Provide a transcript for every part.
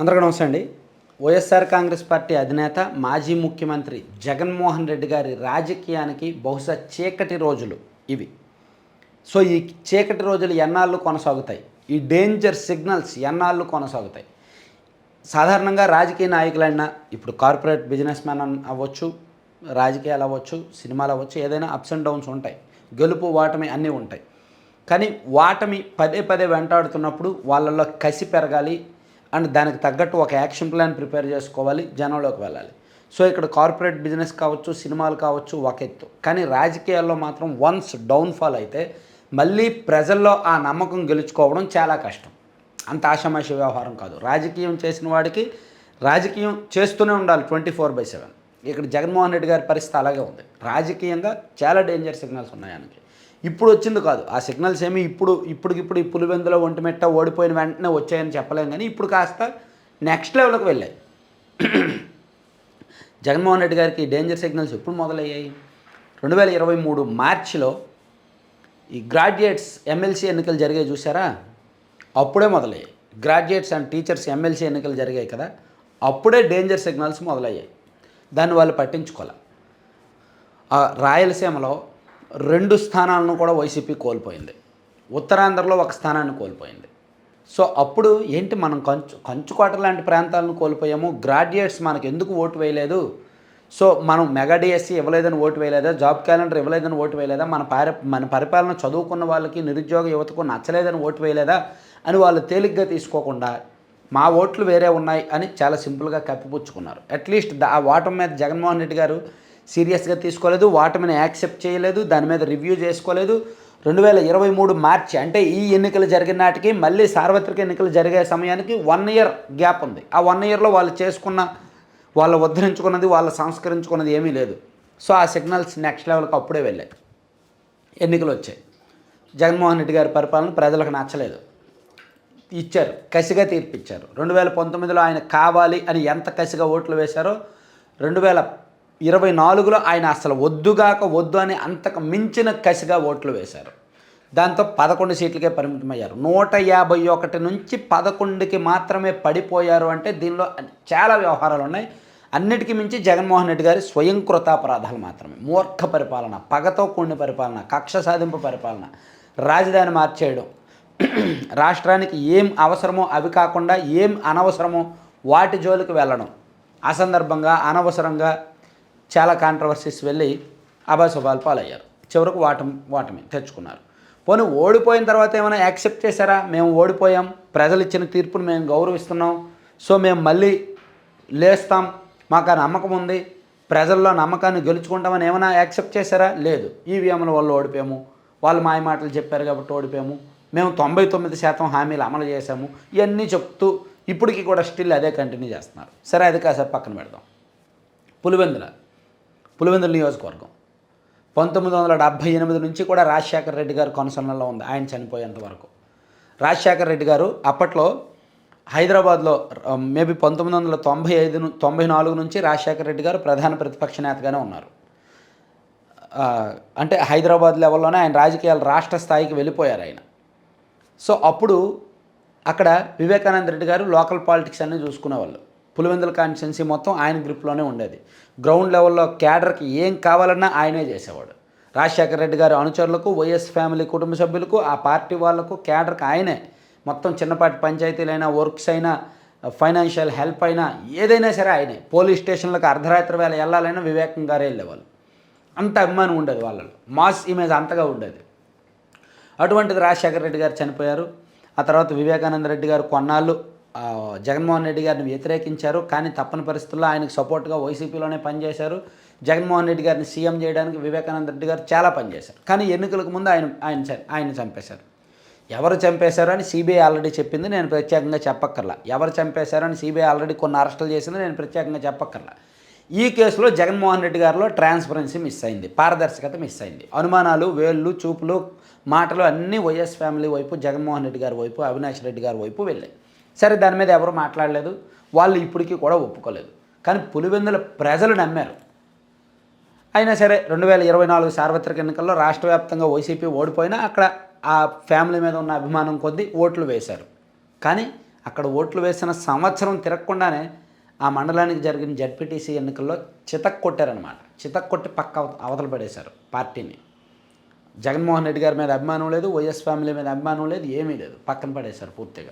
అందరికీ నమస్తే అండి. వైఎస్ఆర్ కాంగ్రెస్ పార్టీ అధినేత మాజీ ముఖ్యమంత్రి జగన్మోహన్ రెడ్డి గారి రాజకీయానికి బహుశా చీకటి రోజులు ఇవి. సో ఈ చీకటి రోజులు ఎన్నాళ్ళు కొనసాగుతాయి? ఈ డేంజర్ సిగ్నల్స్ ఎన్నాళ్ళు కొనసాగుతాయి? సాధారణంగా రాజకీయ నాయకులైనా ఇప్పుడు కార్పొరేట్ బిజినెస్ మ్యాన్ అవ్వచ్చు రాజకీయాలు అవ్వచ్చు సినిమాలు అవ్వచ్చు ఏదైనా అప్స్ అండ్ డౌన్స్ ఉంటాయి. గెలుపు ఓటమి అన్నీ ఉంటాయి. కానీ వాటమి పదే పదే వెంటాడుతున్నప్పుడు వాళ్ళల్లో కసి పెరగాలి అండ్ దానికి తగ్గట్టు ఒక యాక్షన్ ప్లాన్ ప్రిపేర్ చేసుకోవాలి జనంలోకి వెళ్ళాలి. సో ఇక్కడ కార్పొరేట్ బిజినెస్ కావచ్చు సినిమాలు కావచ్చు ఒక ఎత్తు. కానీ రాజకీయాల్లో మాత్రం వన్స్ డౌన్ఫాల్ అయితే మళ్ళీ ప్రజల్లో ఆ నమ్మకం గెలుచుకోవడం చాలా కష్టం. అంత ఆషామాషి వ్యవహారం కాదు. రాజకీయం చేసిన వాడికి రాజకీయం చేస్తూనే ఉండాలి ట్వంటీ ఫోర్ బై సెవెన్. ఇక్కడ జగన్మోహన్ రెడ్డి గారి పరిస్థితి అలాగే ఉంది. రాజకీయంగా చాలా డేంజర్ సిగ్నల్స్ ఉన్నాయి ఆయనకి. ఇప్పుడు వచ్చింది కాదు. ఆ సిగ్నల్స్ ఏమి ఇప్పుడు ఇప్పటికిప్పుడు ఈ పులివెందులో ఒంటిమెట్ట ఓడిపోయిన వెంటనే వచ్చాయని చెప్పలేం కానీ ఇప్పుడు కాస్త నెక్స్ట్ లెవెల్కి వెళ్ళాయి. జగన్మోహన్ రెడ్డి గారికి డేంజర్ సిగ్నల్స్ ఎప్పుడు మొదలయ్యాయి? రెండు వేల ఇరవై మూడు మార్చిలో ఈ గ్రాడ్యుయేట్స్ ఎమ్మెల్సీ ఎన్నికలు జరిగాయి చూసారా అప్పుడే మొదలయ్యాయి. గ్రాడ్యుయేట్స్ అండ్ టీచర్స్ ఎమ్మెల్సీ ఎన్నికలు జరిగాయి కదా? అప్పుడే డేంజర్ సిగ్నల్స్ మొదలయ్యాయి. దాన్ని వాళ్ళు పట్టించుకోవాలి ఆ రాయలసీమలో రెండు స్థానాలను కూడా వైసీపీ కోల్పోయింది. ఉత్తరాంధ్రలో ఒక స్థానాన్ని కోల్పోయింది. సో అప్పుడు ఏంటి మనం కంచు కంచుకోట లాంటి ప్రాంతాలను కోల్పోయాము? గ్రాడ్యుయేట్స్ మనకు ఎందుకు ఓటు వేయలేదు? సో మనం మెగా డిఎస్సి ఇవ్వలేదని ఓటు వేయలేదా? జాబ్ క్యాలెండర్ ఇవ్వలేదని ఓటు వేయలేదా? మన పారి మన పరిపాలన చదువుకున్న వాళ్ళకి నిరుద్యోగ యువతకు నచ్చలేదని ఓటు వేయలేదా? అని వాళ్ళు తేలిగ్గా తీసుకోకుండా మా ఓట్లు వేరే ఉన్నాయి అని చాలా సింపుల్గా కప్పిపుచ్చుకున్నారు. అట్లీస్ట్ ఆ ఓటమి మీద జగన్మోహన్ రెడ్డి గారు సీరియస్గా తీసుకోలేదు వాటమిని యాక్సెప్ట్ చేయలేదు దాని మీద రివ్యూ చేసుకోలేదు. రెండు వేల ఇరవై మూడు మార్చి అంటే ఈ ఎన్నికలు జరిగిన నాటికి మళ్ళీ సార్వత్రిక ఎన్నికలు జరిగే సమయానికి వన్ ఇయర్ గ్యాప్ ఉంది. ఆ వన్ ఇయర్లో వాళ్ళు చేసుకున్న వాళ్ళు ఉద్ధరించుకున్నది వాళ్ళు సంస్కరించుకున్నది ఏమీ లేదు. సో ఆ సిగ్నల్స్ నెక్స్ట్ లెవెల్కి అప్పుడే వెళ్ళాయి. ఎన్నికలు వచ్చాయి. జగన్మోహన్ రెడ్డి గారి పరిపాలన ప్రజలకు నచ్చలేదు. ఇచ్చారు కసిగా తీర్పిచ్చారు. రెండు వేల పంతొమ్మిదిలో ఆయన కావాలి అని ఎంత కసిగా ఓట్లు వేశారో రెండు వేల ఇరవై నాలుగులో ఆయన అసలు వద్దుగాక వద్దు అని అంతకు మించిన కసిగా ఓట్లు వేశారు. దాంతో పదకొండు సీట్లకే పరిమితమయ్యారు. నూట యాభై ఒకటి నుంచి పదకొండుకి మాత్రమే పడిపోయారు అంటే దీనిలో చాలా వ్యవహారాలు ఉన్నాయి. అన్నిటికీ మించి జగన్మోహన్ రెడ్డి గారి స్వయంకృత కృతాపరాధాలు మాత్రమే. మూర్ఖ పరిపాలన పగతో కూడిన పరిపాలన కక్ష సాధింపు పరిపాలన రాజధాని మార్చేయడం రాష్ట్రానికి ఏం అవసరమో అవి కాకుండా ఏం అనవసరమో వాటి జోలికి వెళ్ళడం అసందర్భంగా అనవసరంగా చాలా కాంట్రవర్సీస్ వెళ్ళి అభాశుభాలు పాలయ్యారు. చివరకు వాటం వాటమి తెచ్చుకున్నారు. పోనీ ఓడిపోయిన తర్వాత ఏమైనా యాక్సెప్ట్ చేశారా? మేము ఓడిపోయాం ప్రజలు ఇచ్చిన తీర్పును మేము గౌరవిస్తున్నాం సో మేము మళ్ళీ లేస్తాం మాకు ఆ నమ్మకం ఉంది ప్రజల్లో నమ్మకాన్ని గెలుచుకుంటామని ఏమైనా యాక్సెప్ట్ చేశారా? లేదు. ఈవీఎంల వల్ల ఓడిపోయాము వాళ్ళు మాయ మాటలు చెప్పారు కాబట్టి ఓడిపోయాము మేము తొంభై తొమ్మిది శాతం హామీలు అమలు చేశాము ఇవన్నీ చెప్తూ ఇప్పటికీ కూడా స్టిల్ అదే కంటిన్యూ చేస్తున్నారు. సరే అది కాసేపు పక్కన పెడదాం. పులివెందుల పులివెందుల నియోజకవర్గం. పంతొమ్మిది వందల డెబ్భై ఎనిమిది నుంచి కూడా రాజశేఖర రెడ్డి గారు కొనసాగంలో ఉంది. ఆయన చనిపోయేంత వరకు. రాజశేఖర రెడ్డి గారు అప్పట్లో హైదరాబాద్లో మేబీ పంతొమ్మిది వందల తొంభై ఐదు తొంభై నాలుగు నుంచి రాజశేఖర రెడ్డి గారు ప్రధాన ప్రతిపక్ష నేతగానే ఉన్నారు. అంటే హైదరాబాద్ లెవెల్లోనే ఆయన రాజకీయాలు రాష్ట్ర స్థాయికి వెళ్ళిపోయారు ఆయన. సో అప్పుడు అక్కడ వివేకానంద రెడ్డి గారు లోకల్ పాలిటిక్స్ అన్నీ చూసుకునేవాళ్ళు. పులివెందుల కాన్స్టిట్యున్సీ మొత్తం ఆయన గ్రిప్లోనే ఉండేది. గ్రౌండ్ లెవెల్లో క్యాడర్కి ఏం కావాలన్నా ఆయనే చేసేవాడు. రాజశేఖర రెడ్డి గారి అనుచరులకు వైఎస్ ఫ్యామిలీ కుటుంబ సభ్యులకు ఆ పార్టీ వాళ్ళకు క్యాడర్కి ఆయనే. మొత్తం చిన్నపాటి పంచాయతీలైనా వర్క్స్ అయినా ఫైనాన్షియల్ హెల్ప్ అయినా ఏదైనా సరే ఆయనే. పోలీస్ స్టేషన్లకు అర్ధరాత్రి వేళ వెళ్ళాలైనా వివేకం గారే వెళ్ళేవాళ్ళు అంత అభిమానం ఉండేది వాళ్ళలో. మాస్ ఇమేజ్ అంతగా ఉండేది. అటువంటిది రాజశేఖర రెడ్డి గారు చనిపోయారు. ఆ తర్వాత వివేకానంద రెడ్డి గారు కొన్నాళ్ళు జగన్మోహన్ రెడ్డి గారిని వ్యతిరేకించారు కానీ తప్పని పరిస్థితుల్లో ఆయనకు సపోర్ట్గా వైసీపీలోనే పనిచేశారు. జగన్మోహన్ రెడ్డి గారిని సీఎం చేయడానికి వివేకానంద రెడ్డి గారు చాలా పనిచేశారు. కానీ ఎన్నికలకు ముందు ఆయన ఆయన ఆయన చంపేశారు. ఎవరు చంపేశారు అని సిబిఐ ఆల్రెడీ చెప్పింది నేను ప్రత్యేకంగా చెప్పక్కర్లా. ఎవరు చంపేశారు అని సిబిఐ ఆల్రెడీ కొన్ని అరెస్టులు చేసింది నేను ప్రత్యేకంగా చెప్పక్కర్లా. ఈ కేసులో జగన్మోహన్ రెడ్డి గారిలో ట్రాన్స్పరెన్సీ మిస్ అయింది పారదర్శకత మిస్ అయింది. అనుమానాలు వేళ్ళు చూపులు మాటలు అన్నీ వైఎస్ ఫ్యామిలీ వైపు జగన్మోహన్ రెడ్డి గారి వైపు అవినాష్ రెడ్డి గారి వైపు వెళ్ళాయి. సరే దాని మీద ఎవరు మాట్లాడలేదు. వాళ్ళు ఇప్పటికీ కూడా ఒప్పుకోలేదు. కానీ పులివెందుల ప్రజలు నమ్మారు. అయినా సరే రెండు వేల ఇరవై నాలుగు సార్వత్రిక ఎన్నికల్లో రాష్ట్ర వ్యాప్తంగా వైసీపీ ఓడిపోయినా అక్కడ ఆ ఫ్యామిలీ మీద ఉన్న అభిమానం కొద్దీ ఓట్లు వేశారు. కానీ అక్కడ ఓట్లు వేసిన సంవత్సరం తిరగకుండానే ఆ మండలానికి జరిగిన జడ్పీటీసీ ఎన్నికల్లో చితక్ కొట్టారనమాట చితక్ కొట్టి పక్క అవ- అవతల పడేశారు పార్టీని. జగన్మోహన్ రెడ్డి గారి మీద అభిమానం లేదు వైఎస్ ఫ్యామిలీ మీద అభిమానం లేదు ఏమీ లేదు. పక్కన పడేశారు పూర్తిగా.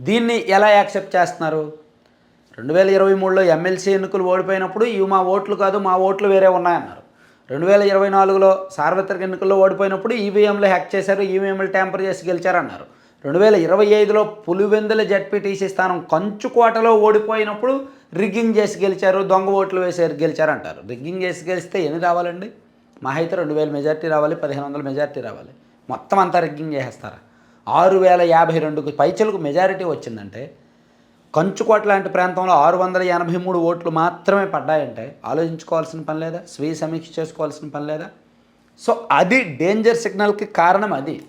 దీన్ని ఎలా యాక్సెప్ట్ చేస్తున్నారు? రెండు వేల ఇరవై మూడులో ఎమ్మెల్సీ ఎన్నికలు ఓడిపోయినప్పుడు ఇవి మా ఓట్లు కాదు మా ఓట్లు వేరే ఉన్నాయన్నారు. రెండు వేల ఇరవై నాలుగులో సార్వత్రిక ఎన్నికల్లో ఓడిపోయినప్పుడు ఈవీఎంలు హ్యాక్ చేశారు ఈవీఎంలు ట్యాంపర్ చేసి గెలిచారన్నారు. రెండు వేల ఇరవై ఐదులో పులివెందుల జడ్పీటీసీ స్థానం కంచుకోటలో ఓడిపోయినప్పుడు రిగ్గింగ్ చేసి గెలిచారు దొంగ ఓట్లు వేసారు గెలిచారంటారు. రిగ్గింగ్ చేసి గెలిస్తే ఎన్ని రావాలండి? మా అయితే రెండు వేల మెజార్టీ రావాలి పదిహేను వందల మెజార్టీ రావాలి. మొత్తం అంతా రిగ్గింగ్ చేసేస్తారా? ఆరు వేల యాభై రెండుకు పైచలకు మెజారిటీ వచ్చిందంటే కంచుకోట లాంటి ప్రాంతంలో ఆరు వందల ఎనభై మూడు ఓట్లు మాత్రమే పడ్డాయంటే ఆలోచించుకోవాల్సిన పని లేదా? స్వీయ సమీక్ష చేసుకోవాల్సిన పని లేదా? సో అది డేంజర్ సిగ్నల్కి కారణం అది.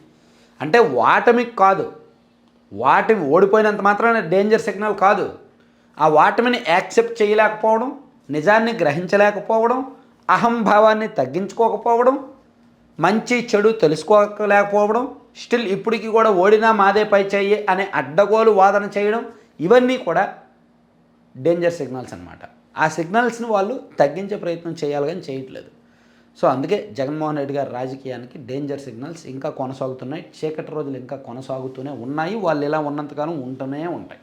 అంటే వాటమికి కాదు. వాటమి ఓడిపోయినంత మాత్రాన డేంజర్ సిగ్నల్ కాదు. ఆ వాటమిని యాక్సెప్ట్ చేయలేకపోవడం నిజాన్ని గ్రహించలేకపోవడం అహంభావాన్ని తగ్గించుకోకపోవడం మంచి చెడు తెలుసుకోలేకపోవడం స్టిల్ ఇప్పటికీ కూడా ఓడినా మాదే పై చెయ్యి అనే అడ్డగోలు వాదన చేయడం ఇవన్నీ కూడా డేంజర్ సిగ్నల్స్ అనమాట ఆ సిగ్నల్స్ని వాళ్ళు తగ్గించే ప్రయత్నం చేయాలి కానీ చేయట్లేదు. సో అందుకే జగన్మోహన్ రెడ్డి గారి రాజకీయానికి డేంజర్ సిగ్నల్స్ ఇంకా కొనసాగుతున్నాయి. చీకటి రోజులు ఇంకా కొనసాగుతూనే ఉన్నాయి. వాళ్ళు ఇలా ఉన్నంతకాలం ఉంటూనే ఉంటాయి.